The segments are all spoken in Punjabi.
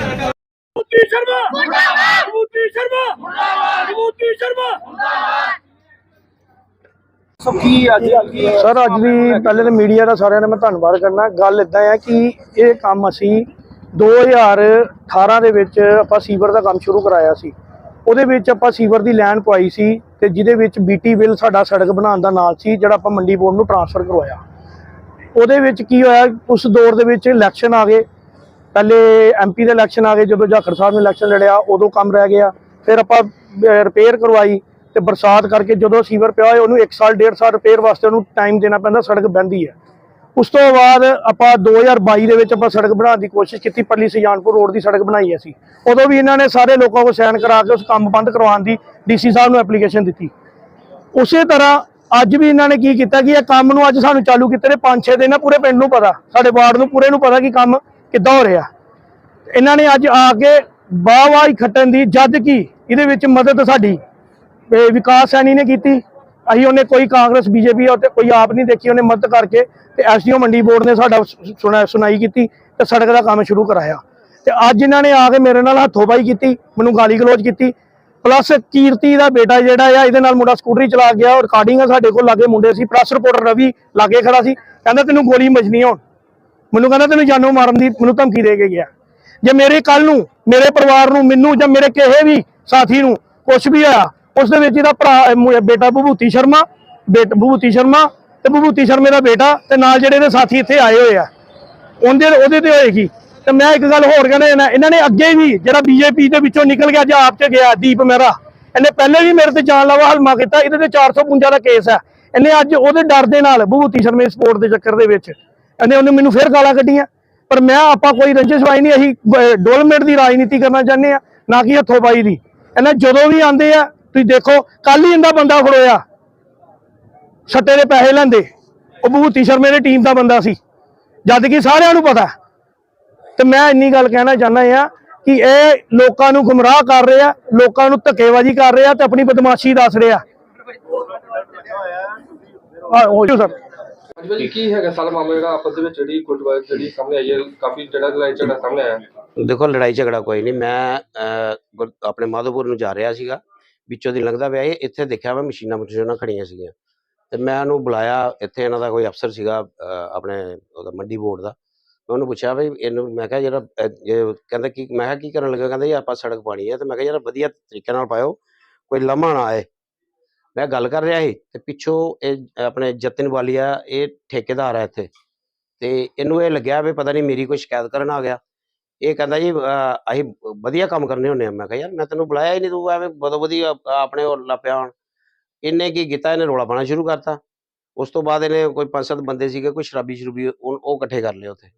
ਮੋਦੀ ਸ਼ਰਮਾ! ਮੁਰਦਾਬਾਦ ਮੋਦੀ ਸ਼ਰਮਾ! ਮੁਰਦਾਬਾਦ ਮੋਦੀ ਸ਼ਰਮਾ ਸਰ ਅੱਜ ਦੀ ਪਹਿਲੇ ਤਾਂ ਮੀਡੀਆ ਦਾ ਸਾਰਿਆਂ ਦਾ ਮੈਂ ਧੰਨਵਾਦ ਕਰਨਾ। ਗੱਲ ਇਦਾਂ ਹੈ ਕਿ ਇਹ ਕੰਮ ਅਸੀਂ 2018 ਦੇ ਵਿੱਚ ਆਪਾਂ ਸੀਵਰ ਦਾ ਕੰਮ ਸ਼ੁਰੂ ਕਰਾਇਆ ਸੀ। ਉਹਦੇ ਵਿੱਚ ਆਪਾਂ ਸੀਵਰ ਦੀ ਲਾਈਨ ਪਵਾਈ ਸੀ ਤੇ ਜਿਹਦੇ ਵਿੱਚ ਬੀਟੀ ਬਿੱਲ ਸਾਡਾ ਸੜਕ ਬਣਾਉਣ ਦਾ ਨਾਲ ਸੀ ਜਿਹੜਾ ਆਪਾਂ ਮੰਡੀ ਬੋਰਡ ਨੂੰ ਟ੍ਰਾਂਸਫਰ ਕਰਵਾਇਆ। ਉਹਦੇ ਵਿੱਚ ਕੀ ਹੋਇਆ ਉਸ ਦੌਰ ਦੇ ਵਿੱਚ ਇਲੈਕਸ਼ਨ ਆ ਗਏ। ਪਹਿਲੇ ਐਮਪੀ ਦੇ ਇਲੈਕਸ਼ਨ ਆ ਗਏ, ਜਦੋਂ ਜਾਖੜ ਸਾਹਿਬ ਨੇ ਇਲੈਕਸ਼ਨ ਲੜਿਆ, ਉਦੋਂ ਕੰਮ ਰਹਿ ਗਿਆ। ਫਿਰ ਆਪਾਂ ਰਿਪੇਅਰ ਕਰਵਾਈ ਤੇ ਬਰਸਾਤ ਕਰਕੇ ਜਦੋਂ ਸੀਵਰ ਪਿਆ ਹੋਇਆ, ਉਹਨੂੰ 1 ਸਾਲ 1.5 ਸਾਲ ਰਿਪੇਅਰ ਵਾਸਤੇ ਉਹਨੂੰ ਟਾਈਮ ਦੇਣਾ ਪੈਂਦਾ, ਸੜਕ ਬਹਿੰਦੀ ਹੈ। ਉਸ ਤੋਂ ਬਾਅਦ ਆਪਾਂ 2022 ਦੇ ਵਿੱਚ ਆਪਾਂ ਸੜਕ ਬਣਾਉਣ ਦੀ ਕੋਸ਼ਿਸ਼ ਕੀਤੀ, ਪੱਲੀ ਸੁਜਾਨਪੁਰ ਰੋਡ ਦੀ ਸੜਕ ਬਣਾਈ ਅਸੀਂ। ਉਦੋਂ ਵੀ ਇਹਨਾਂ ਨੇ ਸਾਰੇ ਲੋਕਾਂ ਕੋਲ ਸਾਈਨ ਕਰਾ ਕੇ ਉਸ ਕੰਮ ਬੰਦ ਕਰਵਾਉਣ ਦੀ ਡੀਸੀ ਸਾਹਿਬ ਨੂੰ ਐਪਲੀਕੇਸ਼ਨ ਦਿੱਤੀ। ਉਸੇ ਤਰ੍ਹਾਂ ਅੱਜ ਵੀ ਇਹਨਾਂ ਨੇ ਕੀ ਕੀਤਾ ਕਿ ਇਹ ਕੰਮ ਨੂੰ ਅੱਜ ਸਾਨੂੰ ਚਾਲੂ ਕੀਤੇ ਨੇ 5-6 ਦਿਨ ਆ, ਪੂਰੇ ਪਿੰਡ ਨੂੰ ਪਤਾ, ਸਾਡੇ ਵਾਰਡ ਨੂੰ ਪੂਰੇ ਨੂੰ ਪਤਾ ਕਿ ਕੰਮ ਕਿੱਦਾਂ ਹੋ ਰਿਹਾ? ਇਹਨਾਂ ਨੇ ਅੱਜ ਆ ਕੇ ਵਾਹ-ਵਾਹ ਹੀ ਖੱਟਣ ਦੀ ਜਦ ਕਿ? ਇਹਦੇ ਵਿੱਚ ਮਦਦ ਸਾਡੀ। ਵਿਕਾਸ ਸੈਣੀ ਨੇ ਕੀਤੀ। ਅਸੀਂ ਉਹਨੇ ਕੋਈ ਕਾਂਗਰਸ, ਬੀਜੇਪੀ ਤੇ ਕੋਈ ਆਪ ਨਹੀਂ ਦੇਖੀ। ਉਹਨੇ ਮਦਦ ਕਰਕੇ ਤੇ ਐਸਡੀਓ ਮੰਡੀ ਬੋਰਡ ਨੇ ਸਾਡਾ ਸੁਣਾ, ਸੁਣਾਈ ਕੀਤੀ ਤੇ ਸੜਕ ਦਾ ਕੰਮ ਸ਼ੁਰੂ ਕਰਾਇਆ। ਤੇ ਅੱਜ ਇਹਨਾਂ ਨੇ ਆ ਕੇ ਮੇਰੇ ਨਾਲ ਹੱਥੋਂਬਾਈ ਕੀਤੀ, ਮੈਨੂੰ ਗਾਲੀ ਗਲੋਚ ਕੀਤੀ। ਪਲੱਸ ਕੀਰਤੀ ਦਾ ਬੇਟਾ ਜਿਹੜਾ ਆ, ਇਹਦੇ ਨਾਲ ਮੁੰਡਾ ਸਕੂਟਰੀ ਚਲਾ ਗਿਆ। ਉਹ ਰਿਕਾਰਡਿੰਗ ਆ ਸਾਡੇ ਕੋਲ ਲਾਗੇ, ਮੁੰਡੇ ਸੀ ਪ੍ਰੈਸ ਰਿਪੋਰਟਰ ਰਵੀ ਲਾਗੇ ਖੜਾ ਸੀ। ਕਹਿੰਦਾ, ਤੈਨੂੰ ਗੋਲੀ ਮਜਨੀ ਹੋਣ। ਮੈਨੂੰ ਕਹਿੰਦਾ ਤੈਨੂੰ ਜਾਨੋਂ ਮਾਰਨ ਦੀ ਮੈਨੂੰ ਧਮਕੀ ਦੇ ਕੇ ਗਿਆ। ਜੇ ਮੇਰੇ ਕੱਲ ਨੂੰ, ਮੇਰੇ ਪਰਿਵਾਰ ਨੂੰ, ਮੈਨੂੰ ਜਾਂ ਮੇਰੇ ਕਿਸੇ ਵੀ ਸਾਥੀ ਨੂੰ ਕੁਝ ਵੀ ਹੋਇਆ, ਉਸ ਦੇ ਵਿੱਚ ਇਹਦਾ ਭਰਾ ਬੇਟਾ ਭਭੂਤੀ ਸ਼ਰਮਾ, ਬੇਟ, ਭਭੂਤੀ ਸ਼ਰਮਾ ਤੇ ਭਭੂਤੀ ਸ਼ਰਮੇ ਦਾ ਬੇਟਾ ਤੇ ਨਾਲ ਜਿਹੜੇ ਇਹਦੇ ਸਾਥੀ ਇੱਥੇ ਆਏ ਹੋਏ ਆ। ਉਹਦੇ ਉਹਦੇ ਤੇ ਹੋਏਗੀ। ਤੇ ਮੈਂ ਇੱਕ ਗੱਲ ਹੋਰ ਕਹਿੰਦਾ ਇਹਨਾਂ ਨੇ ਅੱਗੇ ਵੀ ਜਿਹੜਾ ਬੀਜੇਪੀ ਦੇ ਵਿੱਚੋਂ ਨਿਕਲ ਗਿਆ ਜਾਂ ਆਪ ਚ ਗਿਆ, ਦੀਪ ਮਹਿਰਾ ਇਹਨੇ ਪਹਿਲੇ ਵੀ ਮੇਰੇ ਤੇ ਜਾਨ ਲਾਵਾ ਹਲਮਾ ਕੀਤਾ, ਇਹਦੇ ਤੇ 452 ਦਾ ਕੇਸ ਹੈ ਇਹਨੇ ਅੱਜ ਉਹਦੇ ਡਰ ਦੇ ਨਾਲ ਭਭੂਤੀ ਸ਼ਰਮੇ ਸਪੋਰਟ ਦੇ ਚੱਕਰ ਦੇ ਵਿੱਚ ਇਹਨੇ ਉਹਨੇ ਮੈਨੂੰ ਫਿਰ ਗਾਲਾਂ ਕੱਢੀਆਂ। ਪਰ ਮੈਂ ਆਪਾਂ ਕੋਈ ਰੰਜਿਸ਼ ਵਾਈ ਨਹੀਂ ਅਸੀਂ ਡਵੈਲਪਮੈਂਟ ਦੀ ਰਾਜਨੀਤੀ ਕਰਨਾ ਚਾਹੁੰਦੇ ਆ ਨਾ ਕਿ ਹੱਥੋਂ ਬਾਈ ਦੀ। ਇਹਨਾਂ ਜਦੋਂ ਵੀ ਆਂਦੇ ਆ ਤੁਸੀਂ ਦੇਖੋ ਕੱਲ ਹੀ ਇਹਦਾ ਬੰਦਾ ਫੜੋਇਆ। ਸੱਟੇ ਦੇ ਪੈਸੇ ਲੈਂਦੇ। ਉਹ ਭੂਤੀ ਸ਼ਰਮੇ ਦੀ ਟੀਮ ਦਾ ਬੰਦਾ ਸੀ। ਜਦ ਕਿ ਸਾਰਿਆਂ ਨੂੰ ਪਤਾ। ਤੇ ਮੈਂ ਇੰਨੀ ਗੱਲ ਕਹਿਣਾ ਚਾਹੁੰਦਾ ਆ ਕਿ ਇਹ ਲੋਕਾਂ ਨੂੰ ਗੁੰਮਰਾਹ ਕਰ ਰਿਹਾ ਲੋਕਾਂ ਨੂੰ ਧੱਕੇਬਾਜ਼ੀ ਕਰ ਰਿਹਾ ਤੇ ਆਪਣੀ ਬਦਮਾਸ਼ੀ ਦੱਸ ਰਿਹਾ। ਆ ਹੋ ਜੋ ਸਰ। ਅੱਜ ਭਾਜੀ ਕੀ ਹੈਗਾ ਸਾਲ ਮਾਮਲਾ ਜਿਹੜਾ ਆਪਸ ਦੇ ਵਿੱਚ ਜਿਹੜੀ ਗੁੱਟਬਾਜ਼ ਜਿਹੜੀ ਸਾਹਮਣੇ ਆਈ ਹੈ ਕਾਫੀ ਜਿਹੜਾ ਲੜਾਈ ਝਗੜਾ ਸਾਹਮਣੇ ਆਇਆ। ਦੇਖੋ ਲੜਾਈ ਝਗੜਾ ਕੋਈ ਨਹੀਂ ਮੈਂ ਅਹ, ਗੁਰ- ਆਪਣੇ ਮਾਧੋਪੁਰ ਨੂੰ ਜਾ ਰਿਹਾ ਸੀਗਾ ਵਿੱਚੋਂ ਦੀ ਲੰਘਦਾ ਪਿਆ ਸੀ ਇੱਥੇ ਦੇਖਿਆ ਮੈਂ ਮਸ਼ੀਨਾਂ ਮਸ਼ੀਨਾਂ ਖੜੀਆਂ ਸੀਗੀਆਂ। ਤੇ ਮੈਂ ਉਹਨੂੰ ਬੁਲਾਇਆ ਇੱਥੇ ਇਹਨਾਂ ਦਾ ਕੋਈ ਅਫਸਰ ਸੀਗਾ ਅਹ, ਆਪਣੇ ਉਹਦਾ ਮੰਡੀ ਬੋਰਡ ਦਾ। ਮੈਂ ਉਹਨੂੰ ਪੁੱਛਿਆ ਵੀ ਇਹਨੂੰ ਮੈਂ ਕਿਹਾ ਜਿਹੜਾ ਅਹ, ਇਹ ਕਹਿੰਦਾ ਕੀ ਮੈਂ ਕਿਹਾ ਕੀ ਕਰਨ ਲੱਗਾ ਕਹਿੰਦਾ ਜੀ ਆਪਾਂ ਸੜਕ ਪਾਣੀ ਹੈ ਤੇ ਮੈਂ ਕਿਹਾ ਯਾਰ ਵਧੀਆ ਤਰੀਕੇ ਨਾਲ ਪਾਇਓ ਕੋਈ ਲੰਮਾ ਨਾ ਆਏ। ਮੈਂ ਗੱਲ ਕਰ ਰਿਹਾ ਸੀ ਤੇ ਪਿੱਛੋਂ ਇਹ ਆਪਣੇ ਜਤਨ ਵਾਲੀਆ, ਇਹ ਠੇਕੇਦਾਰ ਹੈ ਇੱਥੇ। ਤੇ ਇਹਨੂੰ ਇਹ ਲੱਗਿਆ ਵੀ ਪਤਾ ਨਹੀਂ ਮੇਰੀ ਕੋਈ ਸ਼ਿਕਾਇਤ ਕਰਨ ਆ ਗਿਆ। ਇਹ ਕਹਿੰਦਾ ਜੀ ਅਸੀਂ ਵਧੀਆ ਕੰਮ ਕਰਨੇ ਹੁੰਦੇ ਆ। ਮੈਂ ਕਿਹਾ, ਯਾਰ, ਮੈਂ ਤੈਨੂੰ ਬੁਲਾਇਆ ਹੀ ਨਹੀਂ ਤੂੰ ਐਵੇਂ ਬਦੋ ਬਦੀ ਆਪਣੇ ਉਹ ਲੱਪਿਆ ਹੁਣ। ਇਹਨੇ ਕੀ ਕੀਤਾ? ਇਹਨੇ ਰੋਲਾ ਪਾਣਾ ਸ਼ੁਰੂ ਕਰਤਾ। ਉਸ ਤੋਂ ਬਾਅਦ ਇਹਨੇ ਕੋਈ ਪੰਜ ਸੱਤ ਬੰਦੇ ਸੀਗੇ, ਕੋਈ ਸ਼ਰਾਬੀ ਸ਼ਰੂਬੀ, ਉਹ ਇਕੱਠੇ ਕਰ ਲਏ ਉੱਥੇ।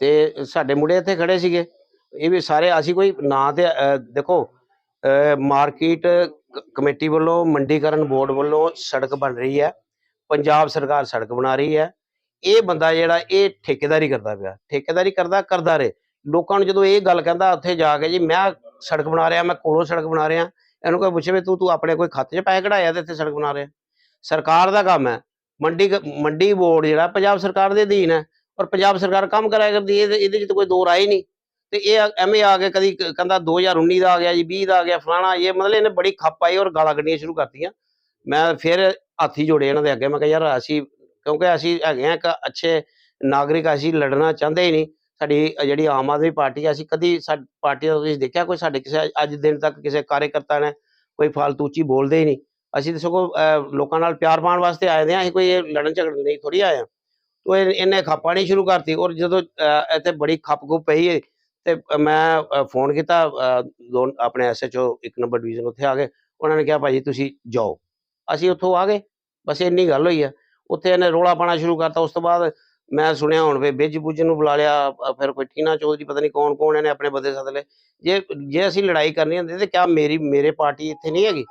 ਤੇ ਸਾਡੇ ਮੁੰਡੇ ਇੱਥੇ ਖੜੇ ਸੀਗੇ। ਇਹ ਵੀ ਸਾਰੇ, ਅਸੀਂ ਕੋਈ ਨਾਂ ਤੇ ਦੇਖੋ ਮਾਰਕੀਟ ਕਮੇਟੀ ਵੱਲੋਂ, ਮੰਡੀਕਰਨ ਬੋਰਡ ਵੱਲੋਂ ਸੜਕ ਬਣ ਰਹੀ ਹੈ। ਪੰਜਾਬ ਸਰਕਾਰ ਸੜਕ ਬਣਾ ਰਹੀ ਹੈ। ਇਹ ਬੰਦਾ ਜਿਹੜਾ, ਇਹ ਠੇਕੇਦਾਰੀ ਕਰਦਾ ਪਿਆ। ਠੇਕੇਦਾਰੀ ਕਰਦਾ ਕਰਦਾ ਰਹੇ। ਲੋਕਾਂ ਨੂੰ ਜਦੋਂ ਇਹ ਗੱਲ ਕਹਿੰਦਾ, ਉੱਥੇ ਜਾ ਕੇ ਜੀ, ਮੈਂ ਸੜਕ ਬਣਾ ਰਿਹਾ, ਮੈਂ ਕੋਲੋਂ ਸੜਕ ਬਣਾ ਰਿਹਾ। ਇਹਨੂੰ ਕੋਈ ਪੁੱਛੇ ਵੀ ਤੂੰ ਤੂੰ ਆਪਣੇ ਕੋਈ ਖਾਤੇ 'ਚ ਪੈਸੇ ਕਢਾਇਆ ਤੇ ਇੱਥੇ ਸੜਕ ਬਣਾ ਰਿਹਾ। ਸਰਕਾਰ ਦਾ ਕੰਮ ਹੈ। ਮੰਡੀ ਮੰਡੀ ਬੋਰਡ ਜਿਹੜਾ, ਪੰਜਾਬ ਸਰਕਾਰ ਦੇ ਅਧੀਨ ਹੈ। ਔਰ ਪੰਜਾਬ ਸਰਕਾਰ ਕੰਮ ਕਰਾਇਆ ਕਰਦੀ ਹੈ, ਇਹਦੇ ਇਹਦੇ 'ਚ ਤਾਂ ਕੋਈ ਦੋ ਰਾਏ ਨਹੀਂ। ਤੇ ਇਹ ਐਵੇਂ ਆ ਕੇ ਕਦੀ ਕ- ਕਹਿੰਦਾ 2019 ਦਾ ਆ ਗਿਆ ਜੀ 20 ਦਾ ਆ ਗਿਆ, ਫਲਾਣਾ, ਇਹ ਮਤਲਬ ਇਹਨੇ ਬੜੀ ਖੱਪ ਆਈ ਔਰ ਗਾਲਾਂ ਕੱਢਣੀਆਂ ਸ਼ੁਰੂ ਕਰਤੀਆਂ। ਮੈਂ ਫਿਰ ਹੱਥੀ ਜੋੜੇ ਇਹਨਾਂ ਦੇ ਅੱਗੇ, ਮੈਂ ਕਿਹਾ, ਯਾਰ ਅਸੀਂ ਕਿਉਂਕਿ ਅਸੀਂ ਹੈਗੇ ਆ ਇੱਕ ਅੱਛੇ ਨਾਗਰਿਕ, ਅਸੀਂ ਲੜਨਾ ਚਾਹੁੰਦੇ ਹੀ ਨਹੀਂ। ਸਾਡੀ ਜਿਹੜੀ ਆਮ ਆਦਮੀ ਪਾਰਟੀ ਅਸੀਂ ਕਦੀ ਸਾਡੀ ਪਾਰਟੀ ਦਾ ਤੁਸੀਂ ਦੇਖਿਆ ਕੋਈ ਸਾਡੇ ਕਿਸੇ ਅੱਜ ਦਿਨ ਤੱਕ ਕਿਸੇ ਕਾਰਜਕਰਤਾ ਨੇ ਕੋਈ ਫਾਲਤੂਚੀ ਬੋਲਦੇ ਹੀ ਨਹੀਂ। ਅਸੀਂ ਤਾਂ ਸਗੋਂ ਲੋਕਾਂ ਨਾਲ ਪਿਆਰ ਪਾਉਣ ਵਾਸਤੇ ਆਏ ਦੇ ਆ ਅਸੀਂ ਕੋਈ ਇਹ ਲੜਨ ਝਗੜਨ ਨਹੀਂ ਥੋੜੀ ਆਏ ਆ ਤੋ ਇਹਨੇ ਖਾਪਾ ਨਹੀਂ ਸ਼ੁਰੂ ਕਰਤੀ ਔਰ ਜਦੋਂ ਇੱਥੇ ਬੜੀ ਖੱਪ ਖੁੱਪ ਪਈ ਤੇ ਮੈਂ ਫੋਨ ਕੀਤਾ ਦੋ, ਆਪਣੇ ਐਸਐਚਓ ਇੱਕ ਨੰਬਰ ਡਿਵੀਜ਼ਨ ਉੱਥੇ ਆ ਗਏ। ਉਹਨਾਂ ਨੇ ਕਿਹਾ, ਭਾਜੀ, ਤੁਸੀਂ ਜਾਓ। ਅਸੀਂ ਉੱਥੋਂ ਆ ਗਏ। ਬਸ ਇੰਨੀ ਗੱਲ ਹੋਈ ਆ। ਉੱਥੇ ਇਹਨੇ ਰੋਲਾ ਪਾਣਾ ਸ਼ੁਰੂ ਕਰਤਾ। ਉਸ ਤੋਂ ਬਾਅਦ ਮੈਂ ਸੁਣਿਆ ਹੁਣ ਵੀ ਬਿੱਜ ਬੁੱਜ ਨੂੰ ਬੁਲਾ ਲਿਆ ਫਿਰ ਕੋਈ ਟੀਨਾ ਚੌਧਰੀ ਪਤਾ ਨਹੀਂ ਕੌਣ ਕੌਣ ਇਹਨੇ ਆਪਣੇ ਬੰਦੇ ਸੱਦ ਲਏ। ਜੇ ਜੇ ਅਸੀਂ ਲੜਾਈ ਕਰਨੀ ਹੁੰਦੀ ਤੇ ਕਿਆ ਮੇਰੀ, ਮੇਰੇ ਪਾਰਟੀ ਇੱਥੇ ਨਹੀਂ ਹੈਗੀ?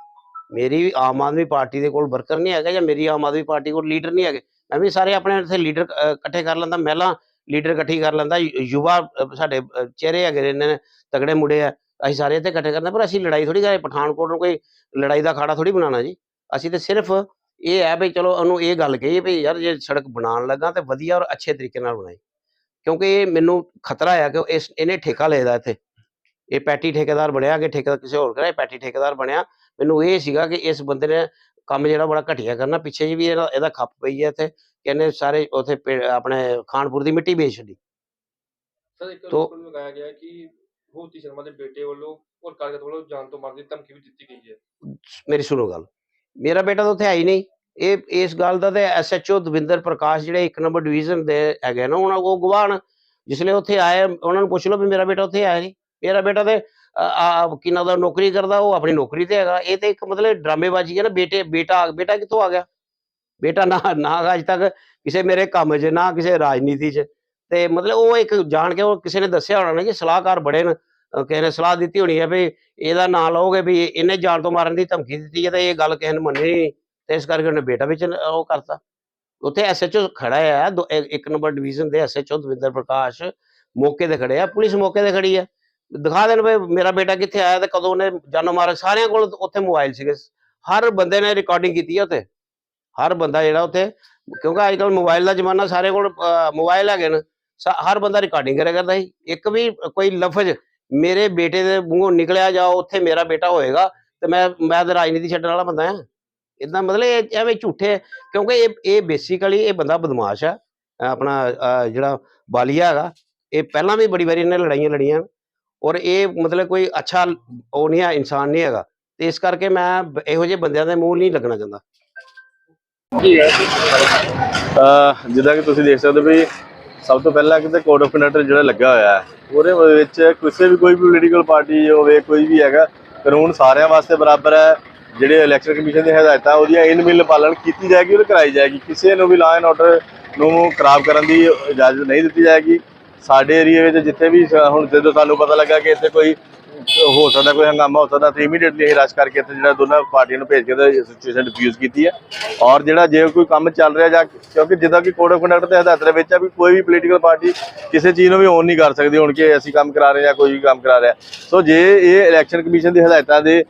ਮੇਰੀ ਆਮ ਆਦਮੀ ਪਾਰਟੀ ਦੇ ਕੋਲ ਵਰਕਰ ਨਹੀਂ ਹੈਗਾ ਜਾਂ ਮੇਰੀ ਆਮ ਆਦਮੀ ਪਾਰਟੀ ਕੋਲ ਲੀਡਰ ਨਹੀਂ ਹੈਗੇ? ਮੈਂ ਵੀ ਸਾਰੇ ਆਪਣੇ ਇੱਥੇ ਲੀਡਰ ਇਕੱਠੇ ਕਰ ਲੈਂਦਾ, ਮਹਿਲਾ ਲੀਡਰ ਇਕੱਠੀ ਕਰ ਲੈਂਦਾ ਯੁਵਾ ਸਾਡੇ ਅ, ਚਿਹਰੇ ਹੈਗੇ ਨੇ ਤਗੜੇ ਮੁੰਡੇ ਆ ਅਸੀਂ ਸਾਰੇ ਇੱਥੇ ਇਕੱਠੇ ਕਰਦੇ ਪਰ ਅਸੀਂ ਲੜਾਈ ਥੋੜੀ ਕਰੇ ਪਠਾਨਕੋਟ ਨੂੰ ਕੋਈ ਲੜਾਈ ਦਾ ਖਾੜਾ ਥੋੜੀ ਬਣਾਉਣਾ ਜੀ। ਅਸੀਂ ਤੇ ਸਿਰਫ ਇਹ ਹੈ ਵੀ ਚਲੋ ਉਹਨੂੰ ਇਹ ਗੱਲ ਕਹੀ ਵੀ ਯਾਰ ਜੇ ਸੜਕ ਬਣਾਉਣ ਲੱਗਾ ਤੇ ਵਧੀਆ ਔਰ ਅੱਛੇ ਤਰੀਕੇ ਨਾਲ ਬਣਾਈ। ਕਿਉਂਕਿ ਇਹ ਮੈਨੂੰ ਖਤਰਾ ਆ ਕਿ ਇਸ ਇਹਨੇ ਠੇਕਾ ਲਏਦਾ ਇੱਥੇ। ਇਹ ਪੈਟੀ ਠੇਕੇਦਾਰ ਬਣਿਆ ਕਿ ਠੇਕਾ ਕਿਸੇ ਹੋਰ ਕਰੇ ਪੈਟੀ ਠੇਕੇਦਾਰ ਬਣਿਆ। ਮੈਨੂੰ ਇਹ ਸੀਗਾ ਕਿ ਇਸ ਬੰਦੇ ਨੇ ਕੰਮ ਜਿਹੜਾ ਬੜਾ ਘਟੀਆ ਕਰਨਾ ਪਿੱਛੇ ਜੀ ਵੀ ਇਹਦਾ ਇਹਦਾ ਖੱਪ ਪਈ ਹੈ ਇੱਥੇ ਕਿ ਇਹਨੇ ਸਾਰੇ ਉਥੇ ਆਪਣੇ ਖਾਨਪੁਰ ਦੀ ਮਿੱਟੀ ਵੇਚ ਛੱਡੀ। ਸਰ ਇੱਕ ਤੋ- ਲੋਕਲ ਲਗਾਇਆ ਗਿਆ ਹੈ ਕਿ ਭੂਤੀ ਸ਼ਰਮਾ ਦੇ ਬੇਟੇ ਵੱਲੋਂ ਔਰ ਕਾਰਗਤ ਵੱਲੋਂ ਜਾਨ ਤੋਂ ਮਾਰਨ ਦੀ ਧਮਕੀ ਵੀ ਦਿੱਤੀ ਗਈ ਹੈ। ਮੇਰੀ ਸੁਣੋ ਗੱਲ। ਮੇਰਾ ਬੇਟਾ ਤਾਂ ਉੱਥੇ ਹੈ ਹੀ ਨਹੀਂ। ਇਹ ਇਸ ਗੱਲ ਦਾ ਤੇ ਐਸਐਚਓ ਦਵਿੰਦਰ ਪ੍ਰਕਾਸ਼ ਜਿਹੜੇ ਇੱਕ ਨੰਬਰ ਡਿਵੀਜ਼ਨ ਦੇ ਹੈਗੇ ਨਾ ਉਹਨਾਂ ਉਹ ਗਵਾਹ ਜਿਸਲੇ ਉੱਥੇ ਆਏ ਉਹਨਾਂ ਨੂੰ ਪੁੱਛ ਲਓ ਵੀ ਮੇਰਾ ਬੇਟਾ ਉੱਥੇ ਆਇਆ ਨਹੀਂ। ਮੇਰਾ ਬੇਟਾ ਤੇ ਅ, ਆ ਦਾ ਨੌਕਰੀ ਕਰਦਾ ਉਹ ਆਪਣੀ ਨੌਕਰੀ ਤੇ ਹੈਗਾ। ਇਹ ਤੇ ਇੱਕ ਮਤਲਬ ਡਰਾਮੇਬਾਜ਼ੀ ਹੈ ਨਾ ਬੇਟੇ ਬੇਟਾ ਬੇਟਾ ਕਿੱਥੋਂ ਆ ਗਿਆ? ਬੇਟਾ ਨਾ ਨਾ ਅੱਜ ਤੱਕ ਕਿਸੇ ਮੇਰੇ ਕੰਮ 'ਚ ਨਾ ਕਿਸੇ ਰਾਜਨੀਤੀ 'ਚ। ਤੇ ਮਤਲਬ ਉਹ ਇੱਕ ਜਾਣ ਕੇ ਉਹ ਕਿਸੇ ਨੇ ਦੱਸਿਆ ਹੋਣਾ ਨਾ ਕਿ ਸਲਾਹਕਾਰ ਬੜੇ ਨੇ। ਕਿਸੇ ਨੇ ਸਲਾਹ ਦਿੱਤੀ ਹੋਣੀ ਹੈ ਵੀ ਇਹਦਾ ਨਾਂ ਲਓਗੇ ਵੀ ਇਹਨੇ ਜਾਨ ਤੋਂ ਮਾਰਨ ਦੀ ਧਮਕੀ ਦਿੱਤੀ ਹੈ ਤੇ ਇਹ ਗੱਲ ਕਿਸੇ ਨੇ ਮੰਨੀ ਨਹੀਂ। ਤੇ ਇਸ ਕਰਕੇ ਉਹਨੇ ਬੇਟਾ ਵਿੱਚ ਉਹ ਕਰਤਾ। ਉੱਥੇ ਐਸਐਚਓ ਖੜਾ ਹੈ ਇੱਕ ਨੰਬਰ ਡਿਵੀਜ਼ਨ ਦੇ ਐਸਐਚਓ ਦਵਿੰਦਰ ਪ੍ਰਕਾਸ਼ ਮੌਕੇ ਤੇ ਖੜੇ ਆ ਪੁਲਿਸ ਮੌਕੇ ਤੇ ਖੜੀ ਆ। ਦਿਖਾ ਦੇਣ ਵੀ ਮੇਰਾ ਬੇਟਾ ਕਿੱਥੇ ਆਇਆ ਤੇ ਕਦੋਂ ਉਹਨੇ ਜਾਨੋਂ ਮਾਰਿਆ। ਸਾਰਿਆਂ ਕੋਲ ਉੱਥੇ ਮੋਬਾਈਲ ਸੀਗੇ। ਹਰ ਬੰਦੇ ਨੇ ਰਿਕਾਰਡਿੰਗ ਕੀਤੀ ਹੈ ਉੱਥੇ। ਹਰ ਬੰਦਾ ਜਿਹੜਾ ਉੱਥੇ, ਕਿਉਂਕਿ ਅੱਜ ਕੱਲ ਮੋਬਾਈਲ ਦਾ ਜ਼ਮਾਨਾ ਸਾਰੇ ਕੋਲ ਮੋਬਾਈਲ ਹੈਗੇ ਨੇ। ਸਾ- ਹਰ ਬੰਦਾ ਰਿਕਾਰਡਿੰਗ ਕਰਿਆ ਕਰਦਾ ਸੀ। ਇੱਕ ਵੀ ਕੋਈ ਲਫ਼ਜ਼, ਮੇਰੇ ਬੇਟੇ ਦੇ ਮੂੰਹੋਂ ਨਿਕਲਿਆ ਜਾ ਉੱਥੇ ਮੇਰਾ ਬੇਟਾ ਹੋਏਗਾ, ਤੇ ਮੈਂ ਮੈਂ ਤਾਂ ਰਾਜਨੀਤੀ ਛੱਡਣ ਵਾਲਾ ਬੰਦਾ ਹਾਂ ਇਦਾਂ ਮਤਲਬ ਇਹ, ਐਵੇਂ ਝੂਠੇ, ਕਿਉਂਕਿ ਇਹ ਇਹ ਬੇਸਿਕਲੀ ਇਹ ਬੰਦਾ ਬਦਮਾਸ਼ ਆ। ਆਪਣਾ ਜਿਹੜਾ ਬਾਲੀਆ ਹੈਗਾ, ਇਹ ਪਹਿਲਾਂ ਵੀ ਬੜੀ ਵਾਰੀ ਇਹਨੇ ਲੜਾਈਆਂ ਲੜੀਆਂ। ਔਰ ਇਹ ਮਤਲਬ ਕੋਈ ਅੱਛਾ ਉਹ ਨਹੀਂ ਹੈ ਇਨਸਾਨ ਨਹੀਂ ਹੈਗਾ। ਤੇ ਇਸ ਕਰਕੇ ਮੈਂ ਇਹੋ ਜਿਹੇ ਬੰਦਿਆਂ ਦੇ ਮੂੰਹ ਨਹੀਂ ਲੱਗਣਾ ਚਾਹੁੰਦਾ। ਅਹ, ਜਿੱਦਾਂ ਕਿ ਤੁਸੀਂ ਦੇਖ ਸਕਦੇ ਹੋ ਵੀ ਸਭ ਤੋਂ ਪਹਿਲਾਂ ਕਿਤੇ ਕੋਡ ਆਫ ਕੰਡਕਟ ਜਿਹੜਾ ਲੱਗਾ ਹੋਇਆ ਹੈ, ਉਹਦੇ ਵਿੱਚ ਕਿਸੇ ਵੀ ਕੋਈ ਵੀ ਪੋਲੀਟੀਕਲ ਪਾਰਟੀ ਹੋਵੇ, ਕੋਈ ਵੀ ਹੈਗਾ, ਕਾਨੂੰਨ ਸਾਰਿਆਂ ਵਾਸਤੇ ਬਰਾਬਰ ਹੈ। ਜਿਹੜੇ ਇਲੈਕਸ਼ਨ ਕਮਿਸ਼ਨ ਦੀਆਂ ਹਦਾਇਤਾਂ, ਉਹਦੀਆਂ ਇਨ ਮਿਲ ਪਾਲਣ ਕੀਤੀ ਜਾਏਗੀ ਔਰ ਕਰਾਈ ਜਾਏਗੀ। ਕਿਸੇ ਨੂੰ ਵੀ ਲਾਅ ਐਂਡ ਆਰਡਰ ਨੂੰ ਖਰਾਬ ਕਰਨ ਦੀ ਇਜਾਜ਼ਤ ਨਹੀਂ ਦਿੱਤੀ ਜਾਏਗੀ। ਸਾਡੇ ਏਰੀਆ ਵਿੱਚ ਜਿੱਥੇ ਵੀ ਹੁਣ ਜਦੋਂ ਸਾਨੂੰ ਪਤਾ ਲੱਗਾ ਕਿ ਇੱਥੇ ਕੋਈ ਹੋ ਸਕਦਾ, ਕੋਈ ਹੰਗਾਮਾ ਹੋ ਸਕਦਾ, ਤੇ ਇਮੀਡੀਏਟਲੀ ਅਸੀਂ ਰਸ਼ ਕਰਕੇ ਇੱਥੇ ਜਿਹੜਾ ਦੋਨਾਂ ਪਾਰਟੀਆਂ ਨੂੰ ਭੇਜ ਕੇ ਤੇ ਸਿਚੁਏਸ਼ਨ ਡਿਫਿਊਜ਼ ਕੀਤੀ ਹੈ। ਔਰ ਜਿਹੜਾ ਜੇ ਕੋਈ ਕੰਮ ਚੱਲ ਰਿਹਾ ਜਾਂ ਕਿਉਂਕਿ ਜਿੱਦਾਂ ਕਿ ਕੋਡ ਆਫ ਕੰਡਕਟ ਦੇ ਹਦਾਇਤ ਦੇ ਵਿੱਚ ਆ ਵੀ ਕੋਈ ਵੀ ਪੋਲੀਟੀਕਲ ਪਾਰਟੀ ਕਿਸੇ ਚੀਜ਼ ਨੂੰ ਵੀ ਓਨ ਨਹੀਂ ਕਰ ਸਕਦੀ, ਹੁਣ ਕਿ ਅਸੀਂ ਕੰਮ ਕਰਾ ਰਹੇ ਜਾਂ ਕੋਈ ਵੀ ਕੰਮ ਕਰਾ ਰਿਹਾ। ਸੋ ਜੇ ਇਹ ਇਲੈਕਸ਼ਨ ਕਮਿਸ਼ਨ ਦੀ ਹਦਾਇਤਾਂ ਦੇ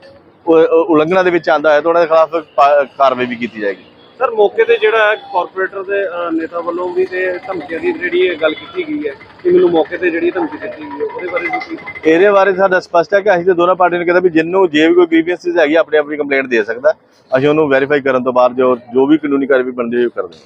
ਉਲੰਘਣਾ ਦੇ ਵਿੱਚ ਆਂਦਾ ਹੈ, ਤਾਂ ਉਹਨਾਂ ਦੇ ਖਿਲਾਫ ਪਾ- ਕਾਰਵਾਈ ਵੀ ਕੀਤੀ ਜਾਏਗੀ। ਸਰ, ਮੌਕੇ ਤੇ ਜਿਹੜਾ ਕਾਰਪੋਰੇਟਰ ਦੇ ਨੇਤਾ ਵੱਲੋਂ ਵੀ ਤੇ ਧਮਕੀਆਂ ਦੀ ਜਿਹੜੀ ਇਹ ਗੱਲ ਕੀਤੀ ਗਈ ਹੈ ਕਿ ਮੈਨੂੰ ਮੌਕੇ ਤੇ ਜਿਹੜੀ ਧਮਕੀ ਦਿੱਤੀ ਗਈ ਹੈ, ਉਹਦੇ ਬਾਰੇ ਵੀ ਇਹਦੇ ਬਾਰੇ ਸਾਡਾ ਸਪਸ਼ਟ ਹੈ ਕਿ ਅਸੀਂ ਤੇ ਦੋਨਾਂ ਪਾਰਟੀਆਂ ਨੇ ਕਹਿੰਦਾ ਵੀ ਜਿੰਨੂੰ ਜੇ ਵੀ ਕੋਈ ਗ੍ਰੀਵੈਂਸਿਸ ਹੈਗੀ ਆਪਣੀ ਆਪਣੀ ਕੰਪਲੇਂਟ ਦੇ ਸਕਦਾ। ਅਸੀਂ ਉਹਨੂੰ ਵੈਰੀਫਾਈ ਕਰਨ ਤੋਂ ਬਾਅਦ ਜੋ ਜੋ ਵੀ ਕਾਨੂੰਨੀ ਕਾਰਵਾਈ ਬਣਦੀ ਹੈ, ਉਹ ਕਰਦੇ ਹਾਂ।